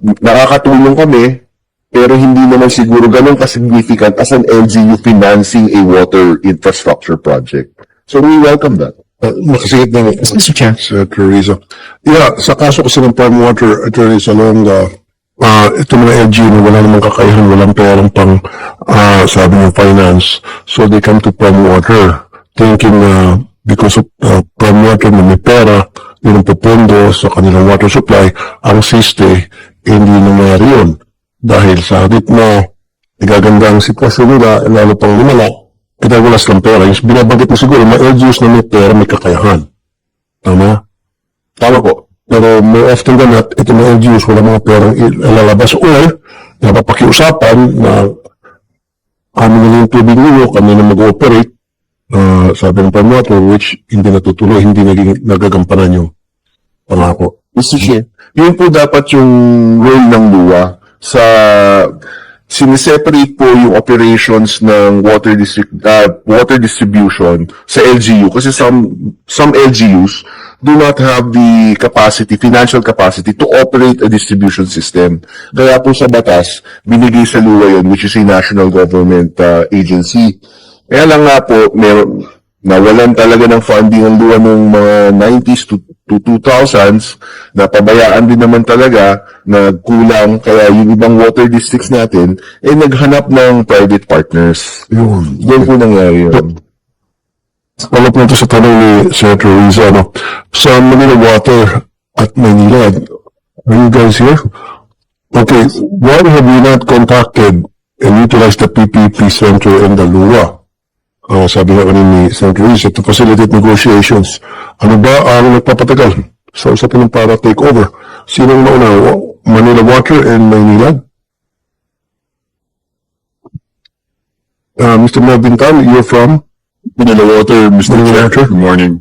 nakakatulong kami, pero hindi naman siguro ganun ka-significant as an LGU financing a water infrastructure project. So we welcome that. Uh, makasigit na Mr. Chair. Senator Rizzo. Yeah, sa kaso kasi ng Prime Water, Attorney Salonga, uh, ito mga LG na wala namang kakayahan, walang perang pang, ah, sabi ng finance. So they come to Prime Water thinking na because of uh, Prime Water na may pera, yun ang pupundo sa kanilang water supply, ang siste, hindi nangyari yun. Dahil sa ritmo, igaganda ang sitwasyon nila, lalo pang lumala, pinagulas ng pera. Yung binabanggit mo siguro, mga LGUs na may pera, may kakayahan. Tama? Tama po. Pero more often than not, ito mga LGUs, wala mga perang ilalabas or napapakiusapan na amin na yung tubig ninyo, kami na mag-ooperate, uh, sabi ng Pamuato, which hindi natutuloy, hindi naging nagagampanan yung pangako. Mr. Chair, yun po dapat yung role ng LUA sa sineseparate po yung operations ng water district uh, water distribution sa LGU kasi some some LGUs do not have the capacity financial capacity to operate a distribution system kaya po sa batas binigay sa LUA yun which is a national government uh, agency kaya lang nga po meron nawalan talaga ng funding ang luwa ng mga 90s to, to 2000s, napabayaan din naman talaga na kulang, kaya yung ibang water districts natin, eh naghanap ng private partners. Yun. Doon po nangyari yun. Wala po sa tanong ni Senator Rizzo, ano, sa Manila Water at Manila, are you guys here? Okay, why have you not contacted and utilized the PPP Center and the LUA? Uh, sabi nga ni Senator Rizzo, to facilitate negotiations. Ano ba ang nagpapatagal sa usapin ng para take over? Sino ang nauna? Manila Water and Manila? Uh, Mr. Melvin Tan, you're from? Manila Water, Mr. Manila Chair. Water. Good morning.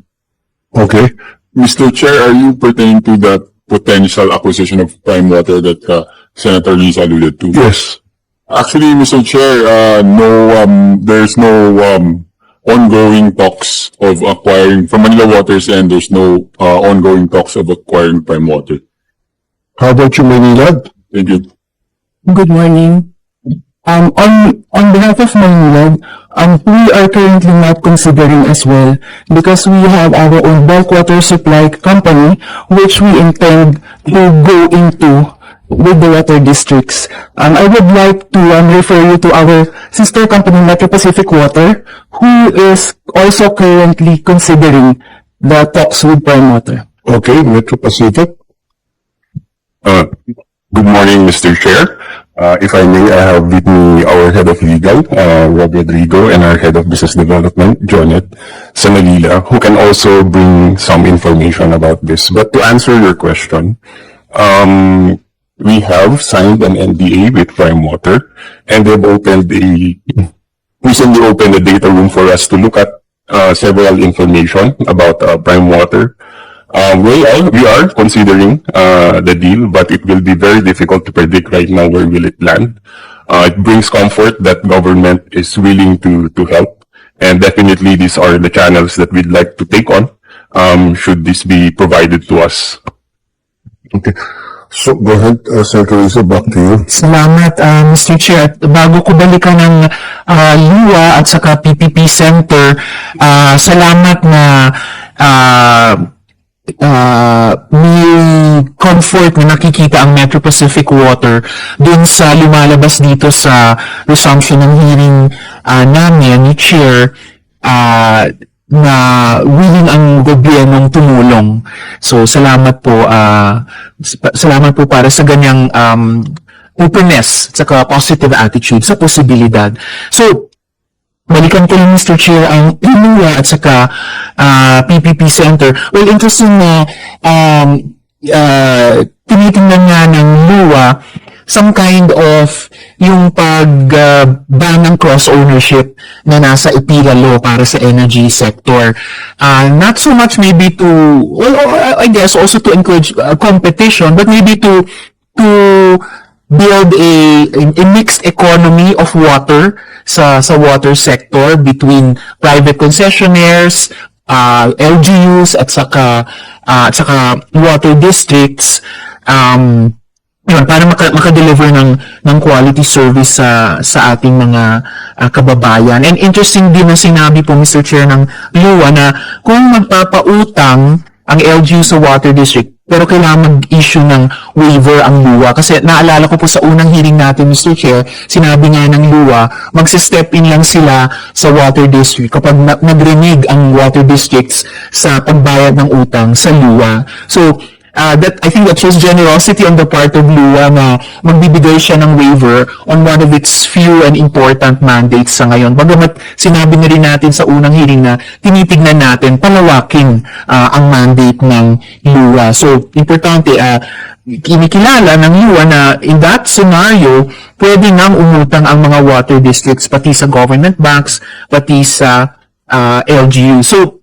Okay. Mr. Chair, are you pertaining to that potential acquisition of prime water that uh, Senator Lisa alluded to? Yes. Actually, Mr. Chair, uh, no, um, there's no um, ongoing talks of acquiring, from Manila Waters and there's no uh, ongoing talks of acquiring prime water. How about you, Manila? Thank you. Good morning. Um, on, on behalf of Maynilad, um, we are currently not considering as well because we have our own bulk water supply company which we intend to go into with the water districts. Um, I would like to um, refer you to our sister company, Metro Pacific Water, who is also currently considering the talks with Prime Water. Okay, Metro Pacific. Uh, Good morning, Mr. Chair. Uh, If I may, I have with me our Head of Legal, uh, Rob Rodrigo, and our Head of Business Development, Jonet Sanalila, who can also bring some information about this. But to answer your question, um, we have signed an NDA with Prime Water, and they've opened a, recently opened a data room for us to look at uh, several information about uh, Prime Water. Um, we are, we are considering, uh, the deal, but it will be very difficult to predict right now where will it land. Uh, it brings comfort that government is willing to, to help. And definitely these are the channels that we'd like to take on, um, should this be provided to us. Okay. So, go ahead, uh, Rizzo, back to you. Salamat, uh, Mr. Chair. Bago ko balikan ng uh, LUA at saka PPP Center, uh, salamat na uh, uh, may comfort na nakikita ang Metro Pacific Water dun sa lumalabas dito sa resumption ng hearing uh, namin ni Chair uh, na willing ang gobyernong tumulong. So, salamat po, sa- salamat po para sa ganyang um, openness at saka positive attitude sa posibilidad. So, balikan ko lang Mr. Chair ang INUA at saka ah, PPP Center. Well, interesting na um, ah, tinitingnan nga ng LUA some kind of yung pag-ban ng cross-ownership na nasa IPILA law para sa energy sector. Ah, not so much maybe to, well, I guess also to encourage ah, competition, but maybe to to build a, a mixed economy of water sa sa water sector between private concessionaires, uh, LGUs at saka uh, at saka water districts um yun, para maka, makadeliver ng, ng quality service sa, sa ating mga ah, kababayan. And interesting din na sinabi po, Mr. Chair, ng LUA na kung magpapautang ang LGU sa Water District, pero kailangan mag-issue ng waiver ang LUA. Kasi naalala ko po sa unang hearing natin, Mr. Chair, sinabi nga ng LUA, magsi-step in lang sila sa Water District kapag na- nag-renig ang Water Districts sa pagbayad ng utang sa LUA. So, uh, that I think that shows generosity on the part of Lua na magbibigay siya ng waiver on one of its few and important mandates sa ngayon. Bagamat sinabi na rin natin sa unang hearing na tinitignan natin palawakin uh, ang mandate ng Lua. So, importante, uh, kinikilala ng Lua na in that scenario, pwede nang umutang ang mga water districts pati sa government banks, pati sa uh, LGU. So,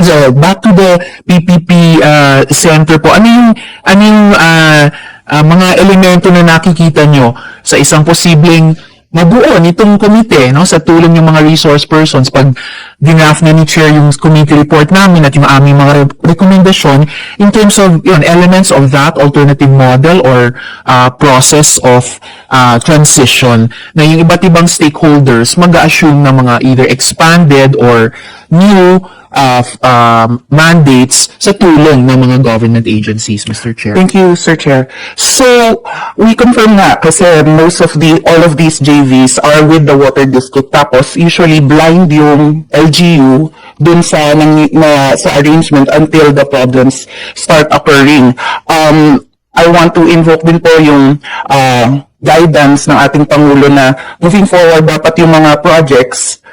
So, back to the PPP uh, center po. Ano yung, ano yung uh, uh, mga elemento na nakikita nyo sa isang posibleng mabuo nitong komite, no? Sa tulong ng mga resource persons, pag dinraft na ni Chair yung committee report namin at yung aming mga re- rekomendasyon in terms of yun, elements of that alternative model or uh, process of uh, transition na yung iba't ibang stakeholders mag-assume ng mga either expanded or new uh, um, mandates sa tulong ng mga government agencies, Mr. Chair. Thank you, Sir Chair. So, we confirm nga kasi most of the, all of these JVs are with the water district. Tapos, usually blind yung LGU dun sa, nang, na, sa arrangement until the problems start occurring. Um, I want to invoke din po yung uh, guidance ng ating Pangulo na moving forward, dapat yung mga projects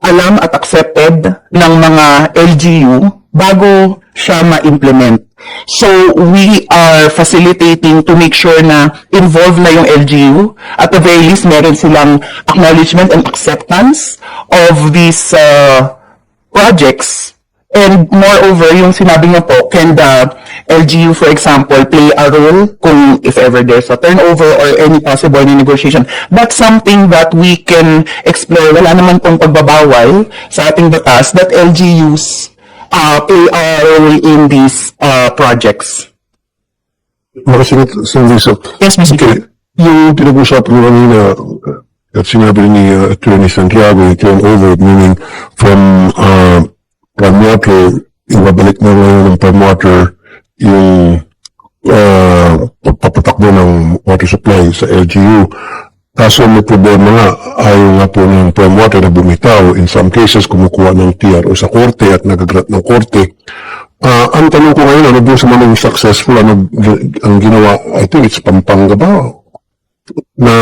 alam at accepted ng mga LGU bago siya ma-implement. So, we are facilitating to make sure na involved na yung LGU. At the very least, meron silang acknowledgement and acceptance of these uh, projects. And moreover, yung sinabi niyo po, can the LGU, for example, play a role kung if ever there's a turnover or any possible negotiation? That's something that we can explore. Wala naman pong pagbabawal sa ating batas that LGUs uh, play a role in these uh, projects. Makasinit, Sen. Lisa. Yes, Mr. Chair. Yung pinag-usapan mo kanina, uh, at sinabi ni uh, Attorney Santiago, yung turnover, meaning from uh, prime water, ibabalik na ngayon ng prime water yung uh, pagpapatakbo ng water supply sa LGU. Kaso may problema nga, ayaw nga po ng prime water na bumitaw. In some cases, kumukuha ng TRO sa korte at nagagrat ng korte. Ah, ang tanong ko ngayon, ano doon sa mga successful, ano ang ginawa, I think it's Pampanga ba? Na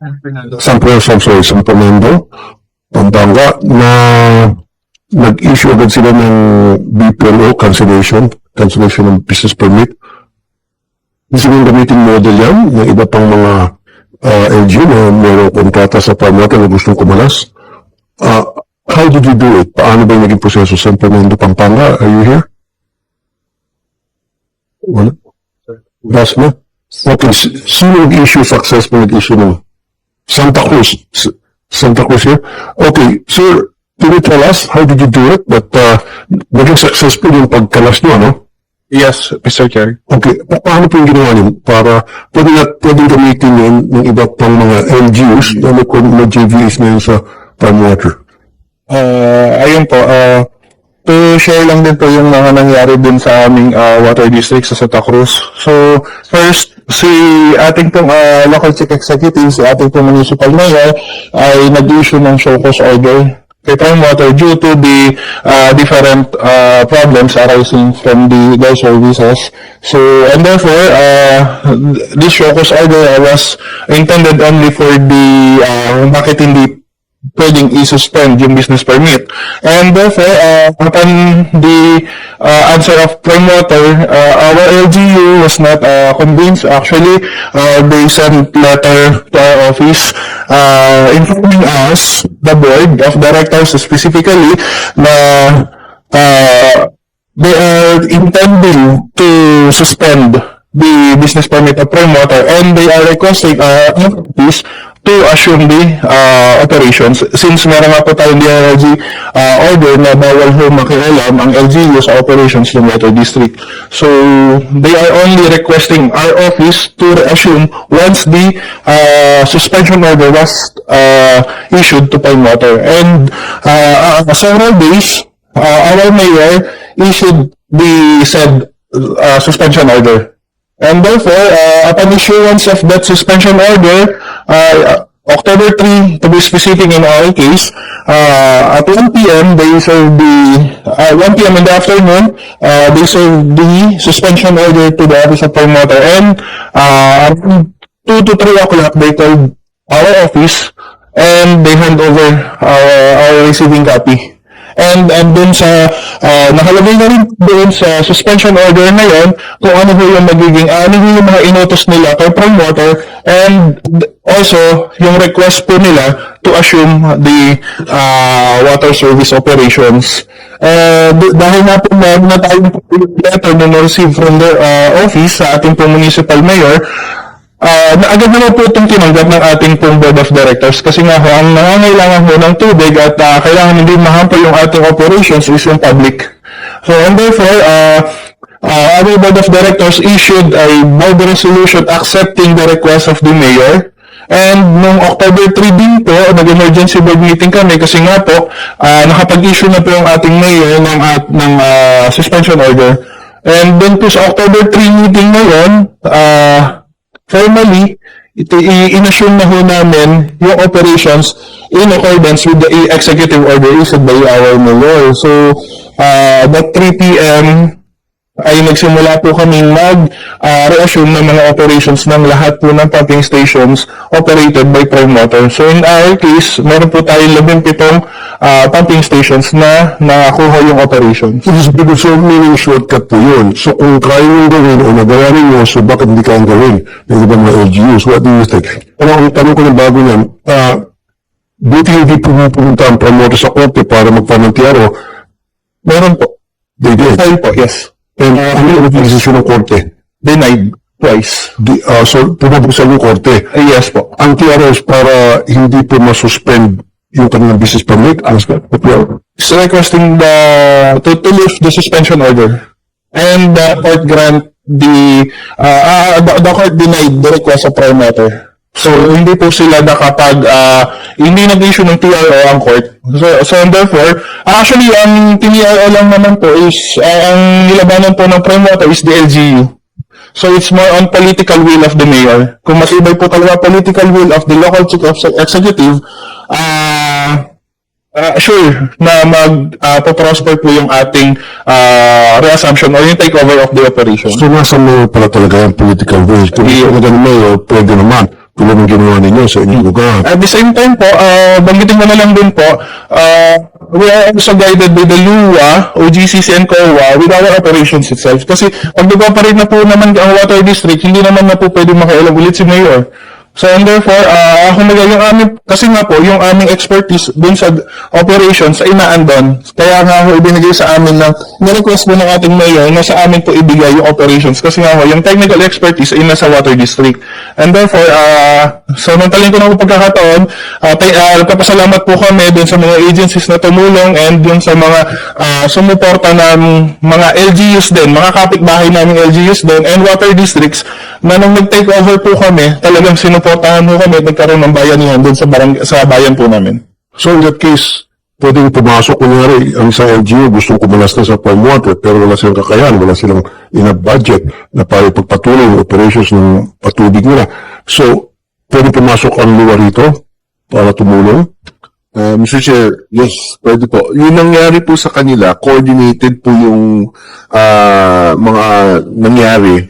San Fernando, I'm sorry, San Fernando, Pampanga, na nag-issue agad sila ng BPLO cancellation, cancellation ng business permit. Gusto nyo gamitin model yan ng iba pang mga uh, LGU na mayroong kontrata sa pamata na gustong kumalas. Ah, how did you do it? Paano ba yung naging proseso? San Fernando, Pampanga? Are you here? Wala? Last na? Okay, sino nag-issue successful nag-issue ng Santa Cruz? Santa Cruz here? Okay, sir, can you tell us how did you do it? That uh, naging successful yung pagkalas nyo, no? Yes, Mr. Chair. Okay, pa- paano po yung ginawa niyo? Para pwede na pwedeng gamitin yun ng iba pang mga LGUs na may, may JVs na yun sa Prime Water. Uh, ayun po, uh, to share lang din po yung mga nangyari din sa aming uh, water district sa Santa Cruz. So, first, si ating pong uh, local chief executive, si ating pong municipal mayor, ay nag-issue ng show cause order Prime Water due to the uh, different uh, problems arising from the their services. So, and therefore, uh, this cause order was intended only for the uh, bakit hindi pwedeng i-suspend yung business permit. And therefore, uh, upon the uh, answer of Prime Water, uh, our LGU was not uh, convinced. Actually, uh, they sent letter to our office uh, informing us, the board of directors specifically, na uh, they are intending to suspend the business permit of Prime Water and they are requesting uh, office to assume the uh, operations since meron nga po tayong DILG uh, order na bawal ho makialam ang LGU sa operations ng Water District. So, they are only requesting our office to assume once the uh, suspension order was uh, issued to Pine Water. And uh, uh, several days, uh, our mayor issued the said uh, suspension order. And therefore, uh, upon issuance of that suspension order, uh, October 3, to be specific in our case, uh, at 1 p.m., they served the, uh, 1 p.m. in the afternoon, uh, they served the suspension order to the office of promoter. And, uh, around 2 to 3 o'clock, they called our office and they hand over our, our receiving copy. And and dun sa uh, nakalagay na rin doon sa suspension order na yon kung ano ho yung magiging ano ho yung mga inutos nila kay promoter and also yung request po nila to assume the uh, water service operations. Uh, dahil nga po meron na tayong letter na na-receive from the uh, office sa ating po municipal mayor, Ah, na agad naman po itong tinanggap ng ating pong board of directors kasi nga ho, ang nangangailangan ho ng tubig at ah, kailangan hindi mahampa yung ating operations is yung public. So, and therefore, uh, uh, our board of directors issued a board resolution accepting the request of the mayor. And nung October 3 din po, nag-emergency board meeting kami kasi nga po, ah, nakapag-issue na po yung ating mayor ng, at, ng ah, suspension order. And then po sa October 3 meeting ngayon, ah, formally, ito, inassume na ho namin yung operations in accordance with the executive order issued by our mayor. So, uh, that 3 p.m. ay nagsimula po kami mag-reassume ng mga operations ng lahat po ng pumping stations operated by Promoter. So, in our case, meron po tayong 17 uh, pumping stations na nakakuha yung operations. It is because so meaning shortcut po yun. So kung kaya nyo gawin o nagawa ninyo, so bakit hindi kayang gawin ng ibang mga LGUs? What do you think? Pero ang tanong ko ng bago niyan, ah, buti hindi pumupunta ang promoter sa korte para magpamantiyaro. Meron po. They did. File po, yes. And ano yung decision ng korte? Denied twice. Di, ah, so pumabuksan yung korte. Uh, yes po. Ang TRO is para hindi po masuspend yung kanilang business permit. Ang is requesting the to, to lift the suspension order and the court grant the uh, uh, the, the court denied the request of prime matter. So hindi po sila nakapag uh, hindi nag-issue ng TRO ang court. So, so therefore, actually ang TRO lang naman po is uh, ang nilabanan po ng prime matter is the LGU. So it's more on political will of the mayor. Kung matibay po talaga political will of the local chief of executive, ah uh, sure na mag uh, po yung ating uh, reassumption or yung takeover of the operation. So nasa mayor pala talaga yung political will. Kung Yeah. ng mayor, pwede naman. Tulad ng ginawa ninyo sa inyong lugar. At the same time po, uh, banggitin ko na lang din po, uh, we are also guided by the LUA, OGCC and COA with our operations itself. Kasi pag nag-operate na po naman ang water district, hindi naman na po pwede makialam ulit si Mayor. So, and therefore, uh, kung yung aming, kasi nga po, yung aming expertise dun sa operations ay naandon. Kaya nga ho, ibinigay sa amin ng, nirequest po ng ating mayor na sa amin po ibigay yung operations. Kasi nga ho, yung technical expertise ay nasa water district. And therefore, uh, so, nantalin ko na po pagkakataon, uh, tay, uh, nagpapasalamat po kami dun sa mga agencies na tumulong and dun sa mga uh, sumuporta ng mga LGUs din, mga kapitbahay namin LGUs din and water districts na nung nag-take over po kami, talagang sinuportahan po kami at nagkaroon ng bayanihan doon sa, barang, sa bayan po namin. So in that case, pwedeng pumasok, kunyari, ang isang LGU gustong kumulas na sa farm water, pero wala silang kakayahan, wala silang enough budget na para pagpatuloy yung operations ng patubig nila. So, pwede pumasok ang luwa rito para tumulong. Uh, Mr. Chair, yes, pwede po. Yung nangyari po sa kanila, coordinated po yung ah, mga nangyari.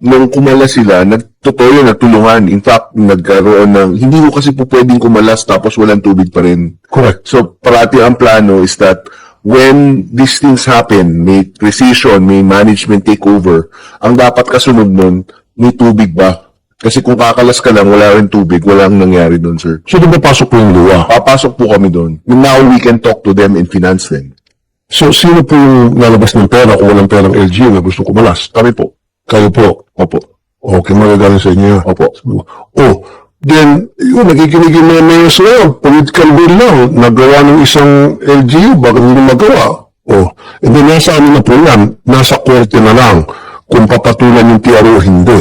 Nung kumala sila, nagtotoo yun, nagtulungan. In fact, nagkaroon ng, hindi ko kasi po pwedeng kumalas tapos walang tubig pa rin. Correct. So, parati ang plano is that when these things happen, may precision, may management takeover, ang dapat kasunod nun, may tubig ba? Kasi kung kakalas ka lang, wala rin tubig, walang nangyari doon, sir. So, di ba pasok po yung luwa? Papasok po kami doon. Now we can talk to them and finance them. So, sino po yung lalabas ng pera kung walang perang LGU na gusto kumalas? Kami po. Kayo po. Opo. Okay, magagaling sa inyo. Opo. Oh, then, yun, nakikinig yung mga mayors ngayon, political will lang, nagawa ng isang LGU, bakit hindi magawa? Oh, and then nasa ano na po yan, nasa korte na lang, kung papatulan yung TRO o hindi.